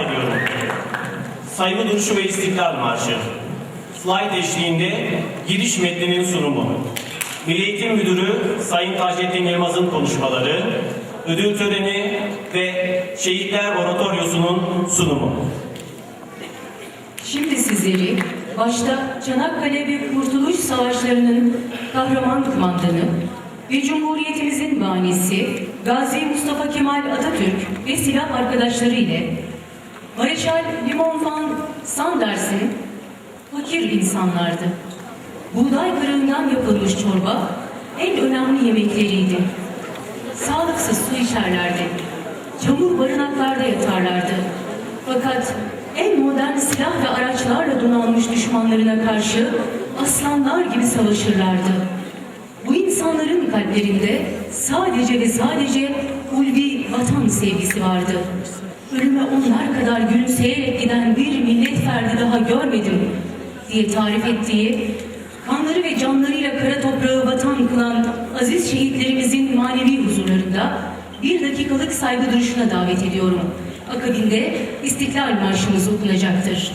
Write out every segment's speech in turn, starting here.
arz ediyorum. Saygı duruşu ve İstiklal Marşı. Slide eşliğinde giriş metninin sunumu. Milli Eğitim Müdürü Sayın Taceddin Yılmaz'ın konuşmaları, ödül töreni ve Şehitler Oratoryosu'nun sunumu. Şimdi sizleri başta Çanakkale ve Kurtuluş Savaşları'nın kahraman kumandanı ve Cumhuriyetimizin banisi Gazi Mustafa Kemal Atatürk ve silah arkadaşları ile Mareşal Limon van Sanders'in fakir insanlardı. Buğday kırığından yapılmış çorba en önemli yemekleriydi. Sağlıksız su içerlerdi. Çamur barınaklarda yatarlardı. Fakat en modern silah ve araçlarla donanmış düşmanlarına karşı aslanlar gibi savaşırlardı. Bu insanların kalplerinde sadece ve sadece ulvi vatan sevgisi vardı. Ölüme onlar kadar gülümseyerek giden bir millet ferdi daha görmedim diye tarif ettiği kanları ve canlarıyla kara toprağı vatan kılan aziz şehitlerimizin manevi huzurlarında bir dakikalık saygı duruşuna davet ediyorum. Akabinde İstiklal Marşımız okunacaktır.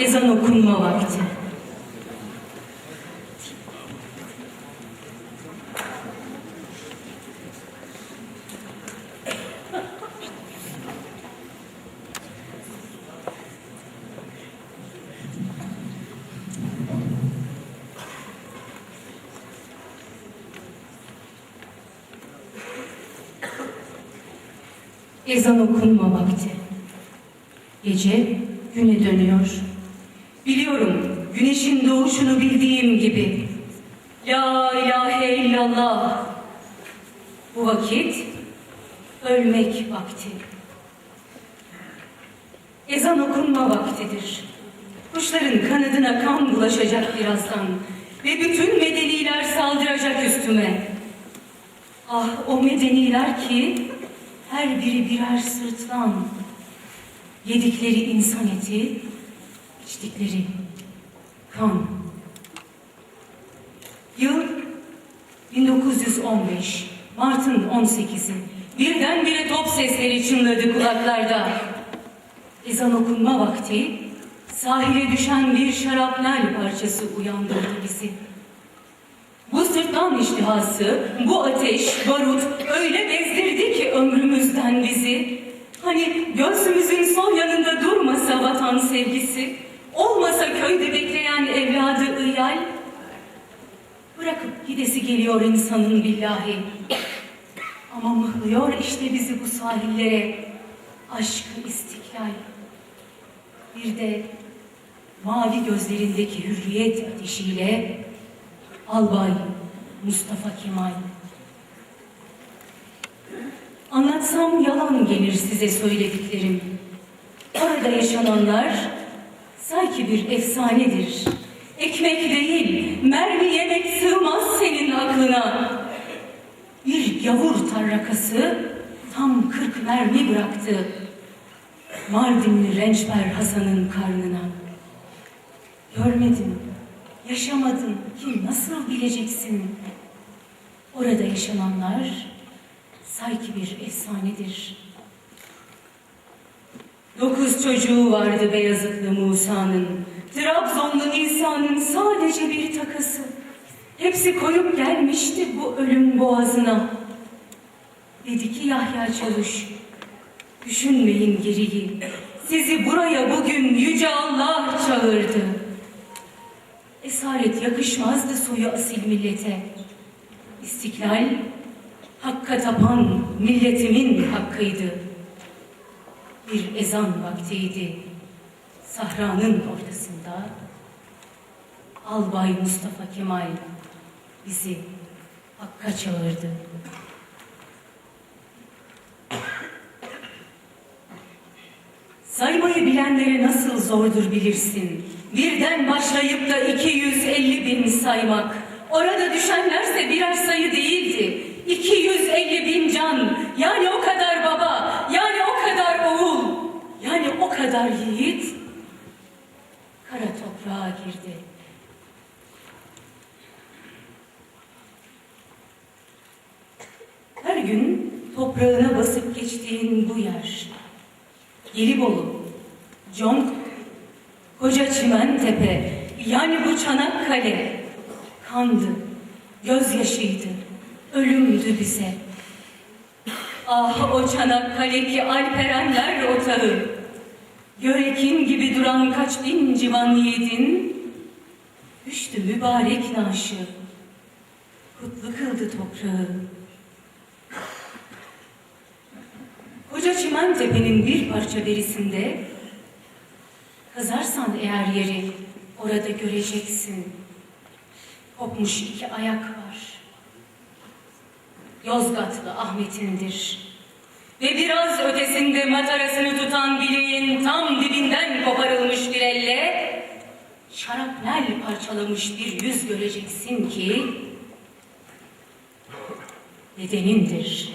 Ezan okunma vakti. Ezan okunma vakti. Gece güne dönüyor. Biliyorum doğuşunu bildiğim gibi. La ilahe illallah. Bu vakit ölmek vakti. Ezan okunma vaktidir. Kuşların kanadına kan bulaşacak birazdan. Ve bütün medeniler saldıracak üstüme. Ah o medeniler ki her biri birer sırtlan. Yedikleri insan eti, içtikleri kan. Yıl 1915 Mart'ın 18'i birdenbire top sesleri çınladı kulaklarda. Ezan okunma vakti sahile düşen bir şarapnel parçası uyandırdı bizi. Bu sırtlan iştihası, bu ateş, barut öyle bezdirdi ki ömrümüzden bizi. Hani göğsümüzün sol yanında durmasa vatan sevgisi, olmasa köyde bekleyen evladı ıyal, bırakıp gidesi geliyor insanın billahi. Ama mıhlıyor işte bizi bu sahillere, aşkı istiklal. Bir de mavi gözlerindeki hürriyet ateşiyle Albay Mustafa Kemal. Anlatsam yalan gelir size söylediklerim. Orada yaşananlar sanki bir efsanedir. Ekmek değil, mermi yemek sığmaz senin aklına. Bir gavur tarrakası tam kırk mermi bıraktı. Mardinli Rençber Hasan'ın karnına. Görmedin, yaşamadın ki nasıl bileceksin? Orada yaşananlar sanki bir efsanedir. Dokuz çocuğu vardı Beyazıtlı Musa'nın. Trabzonlu İsa'nın sadece bir takası. Hepsi koyup gelmişti bu ölüm boğazına. Dedi ki Yahya Çavuş, düşünmeyin geriyi. Sizi buraya bugün Yüce Allah çağırdı. Esaret yakışmazdı soyu asil millete. İstiklal, hakka tapan milletimin hakkıydı. Bir ezan vaktiydi. Sahranın ortasında Albay Mustafa Kemal bizi hakka çağırdı. Saymayı bilenlere nasıl zordur bilirsin. Birden başlayıp da 250 bin saymak. Orada düşenlerse birer sayı değildi. 250 bin can, yani o kadar baba, yani o kadar oğul, yani o kadar yiğit toprağa girdi. Her gün toprağına basıp geçtiğin bu yer, Gelibolu, Conk, Koca Çimentepe, yani bu Çanakkale kandı, gözyaşıydı, ölümdü bize. Ah o Çanakkale ki Alperenler otağı, Görekin gibi duran kaç bin civan yiğidin, düştü mübarek naşı, kutlu kıldı toprağı. Koca Çimen Tepe'nin bir parça berisinde kazarsan eğer yeri orada göreceksin. Kopmuş iki ayak var. Yozgatlı Ahmet'indir. Ve biraz ötesinde matarasını tutan bileğin tam dibinden koparılmış bir elle şarapnel parçalamış bir yüz göreceksin ki nedenindir.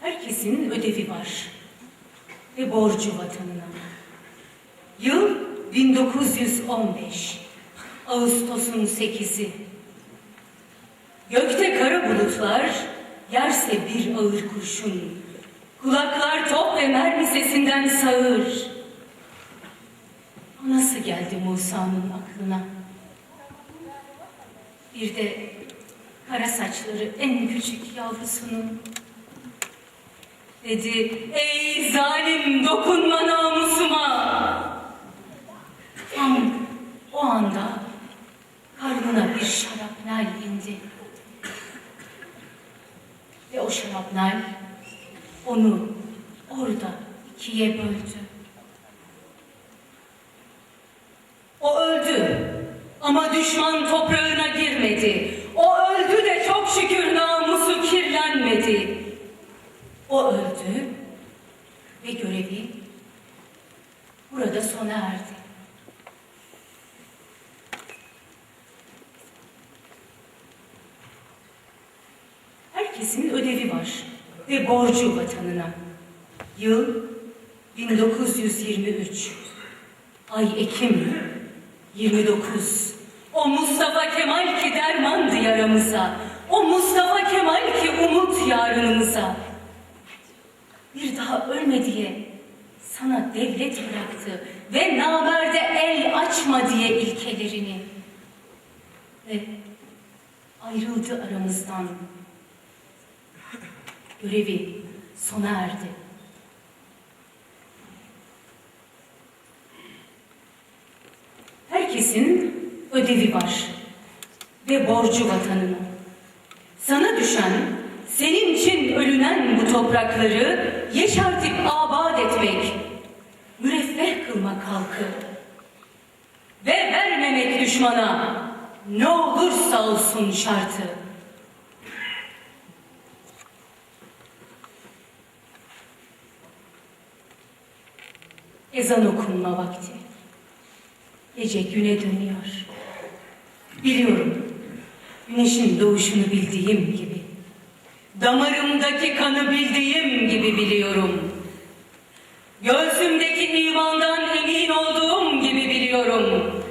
Herkesin ödevi var ve borcu vatanına. Yıl 1915. Ağustos'un 8'i. Gökte kara bulutlar, yerse bir ağır kurşun. Kulaklar top ve mermi sesinden sağır. O nasıl geldi Musa'nın aklına? Bir de kara saçları en küçük yavrusunun. Dedi, ey zalim dokunma namusuma. Tam o anda karnına bir şarapnel indi. Ve o şarapnel onu orada ikiye böldü. O öldü ama düşman toprağına girmedi. O öldü de çok şükür namusu kirlenmedi. O öldü ve görevi burada sona erdi. Herkesin ödevi var ve borcu vatanına. Yıl 1923. Ay Ekim 29 O Mustafa Kemal ki dermandı yaramıza O Mustafa Kemal ki umut yarınımıza. Bir daha ölme diye sana devlet bıraktı Ve namerde el açma diye ilkelerini. Ve ayrıldı aramızdan Görevi sona erdi Herkesin ödevi var ve borcu vatanına. Sana düşen, senin için ölünen bu toprakları yeşertip abad etmek, müreffeh kılmak halkı ve vermemek düşmana ne olursa olsun şartı. Ezan okunma vakti. Gece güne dönüyor. Biliyorum. Güneşin doğuşunu bildiğim gibi. Damarımdaki kanı bildiğim gibi biliyorum. Göğsümdeki imandan emin olduğum gibi biliyorum.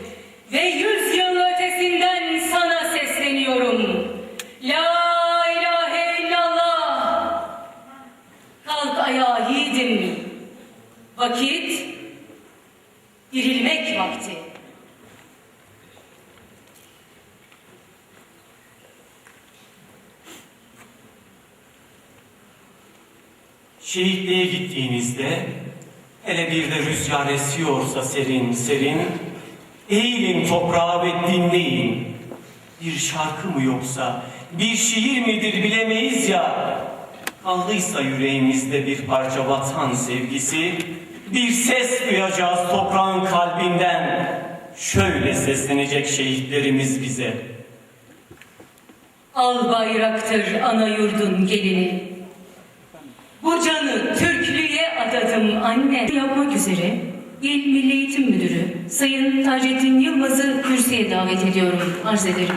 Ve yüz yıl ötesinden sana sesleniyorum. La ilahe illallah. Kalk ayağa yiğidim. Vakit dirilmek vakti. Şehitliğe gittiğinizde hele bir de rüzgar esiyorsa serin serin eğilin toprağa ve dinleyin. Bir şarkı mı yoksa bir şiir midir bilemeyiz ya. Kaldıysa yüreğimizde bir parça vatan sevgisi bir ses duyacağız toprağın kalbinden. Şöyle seslenecek şehitlerimiz bize. Al bayraktır ana yurdun gelini. Bu canı Türklüğe adadım anne. Yapmak üzere İl Milli Eğitim Müdürü Sayın Taceddin Yılmaz'ı kürsüye davet ediyorum. Arz ederim.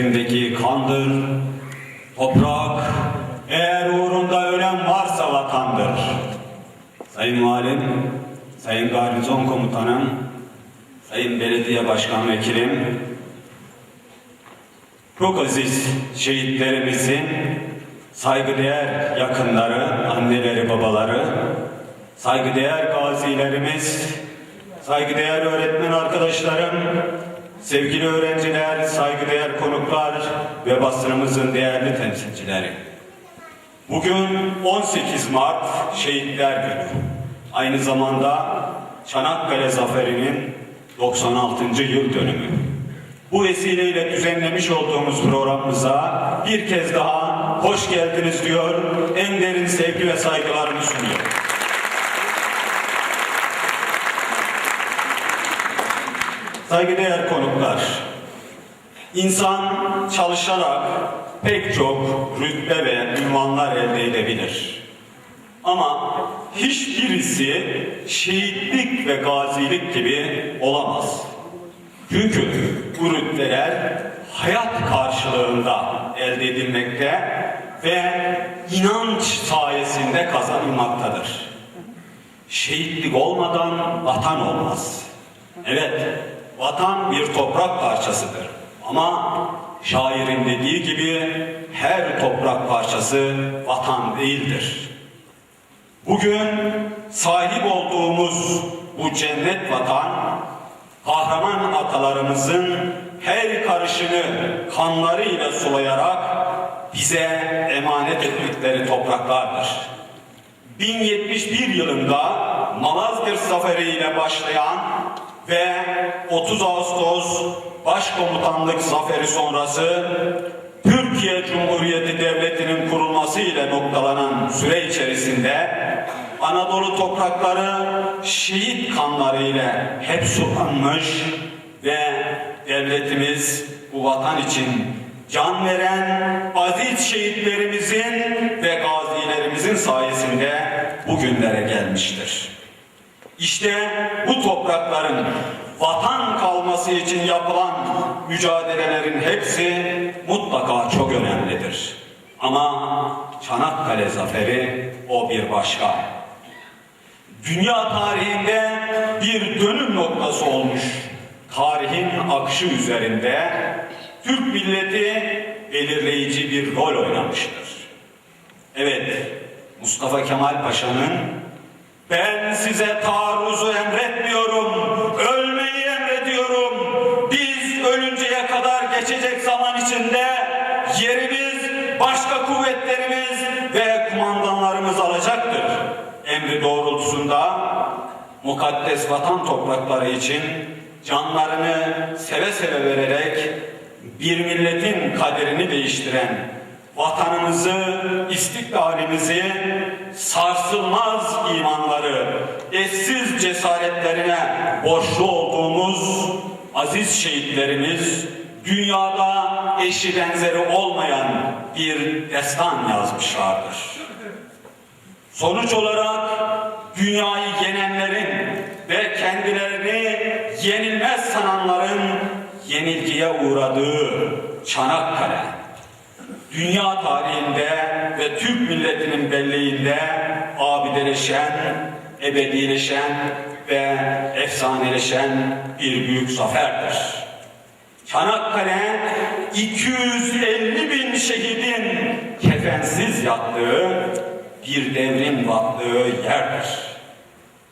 Üzerindeki kandır. Toprak eğer uğrunda ölen varsa vatandır. Sayın Valim, Sayın Garnizon Komutanım, Sayın Belediye Başkan Vekilim, çok aziz şehitlerimizin saygıdeğer yakınları, anneleri, babaları, saygıdeğer gazilerimiz, saygıdeğer öğretmen arkadaşlarım, sevgili öğrenciler, saygıdeğer konuklar ve basınımızın değerli temsilcileri. Bugün 18 Mart Şehitler Günü. Aynı zamanda Çanakkale Zaferi'nin 96. yıl dönümü. Bu vesileyle düzenlemiş olduğumuz programımıza bir kez daha hoş geldiniz diyor, en derin sevgi ve saygılarımı sunuyorum. Saygıdeğer konuklar, insan çalışarak pek çok rütbe ve ünvanlar elde edebilir. Ama hiçbirisi şehitlik ve gazilik gibi olamaz. Çünkü bu rütbeler hayat karşılığında elde edilmekte ve inanç sayesinde kazanılmaktadır. Şehitlik olmadan vatan olmaz. Evet, vatan bir toprak parçasıdır. Ama şairin dediği gibi her toprak parçası vatan değildir. Bugün sahip olduğumuz bu cennet vatan, kahraman atalarımızın her karışını kanlarıyla sulayarak bize emanet ettikleri topraklardır. 1071 yılında Malazgirt Zaferi ile başlayan ve 30 Ağustos Başkomutanlık Zaferi sonrası Türkiye Cumhuriyeti Devleti'nin kurulması ile noktalanan süre içerisinde Anadolu toprakları şehit kanları ile hep sulanmış ve devletimiz bu vatan için can veren aziz şehitlerimizin ve gazilerimizin sayesinde bugünlere gelmiştir. İşte bu toprakların vatan kalması için yapılan mücadelelerin hepsi mutlaka çok önemlidir. Ama Çanakkale zaferi o bir başka. Dünya tarihinde bir dönüm noktası olmuş. Tarihin akışı üzerinde Türk milleti belirleyici bir rol oynamıştır. Evet, Mustafa Kemal Paşa'nın ben size taarruzu emretmiyorum, ölmeyi emrediyorum. Biz ölünceye kadar geçecek zaman içinde yerimiz başka kuvvetlerimiz ve kumandanlarımız alacaktır. Emri doğrultusunda mukaddes vatan toprakları için canlarını seve seve vererek bir milletin kaderini değiştiren vatanımızı, istiklalimizi, sarsılmaz imanları, eşsiz cesaretlerine borçlu olduğumuz aziz şehitlerimiz dünyada eşi benzeri olmayan bir destan yazmışlardır. Sonuç olarak dünyayı yenenlerin ve kendilerini yenilmez sananların yenilgiye uğradığı Çanakkale, dünya tarihinde ve Türk milletinin belleğinde abideleşen, ebedileşen ve efsaneleşen bir büyük zaferdir. Çanakkale 250 bin şehidin kefensiz yattığı bir devrin battığı yerdir.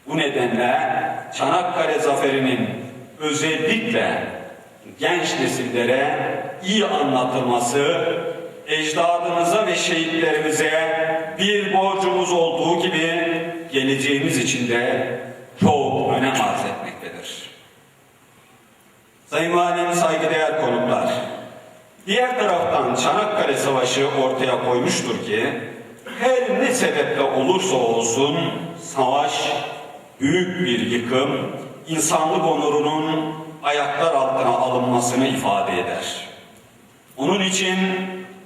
Bu nedenle Çanakkale zaferinin özellikle genç nesillere iyi anlatılması, ecdadımıza ve şehitlerimize bir borcumuz olduğu gibi geleceğimiz için de çok önem arz etmektedir. Sayın Valim, saygıdeğer konuklar, diğer taraftan Çanakkale Savaşı ortaya koymuştur ki, her ne sebeple olursa olsun savaş büyük bir yıkım, insanlık onurunun ayaklar altına alınmasını ifade eder. Onun için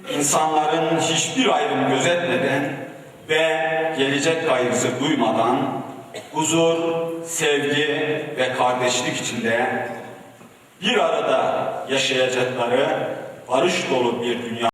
insanların hiçbir ayrım gözetmeden ve gelecek kaygısı duymadan huzur, sevgi ve kardeşlik içinde bir arada yaşayacakları barış dolu bir dünya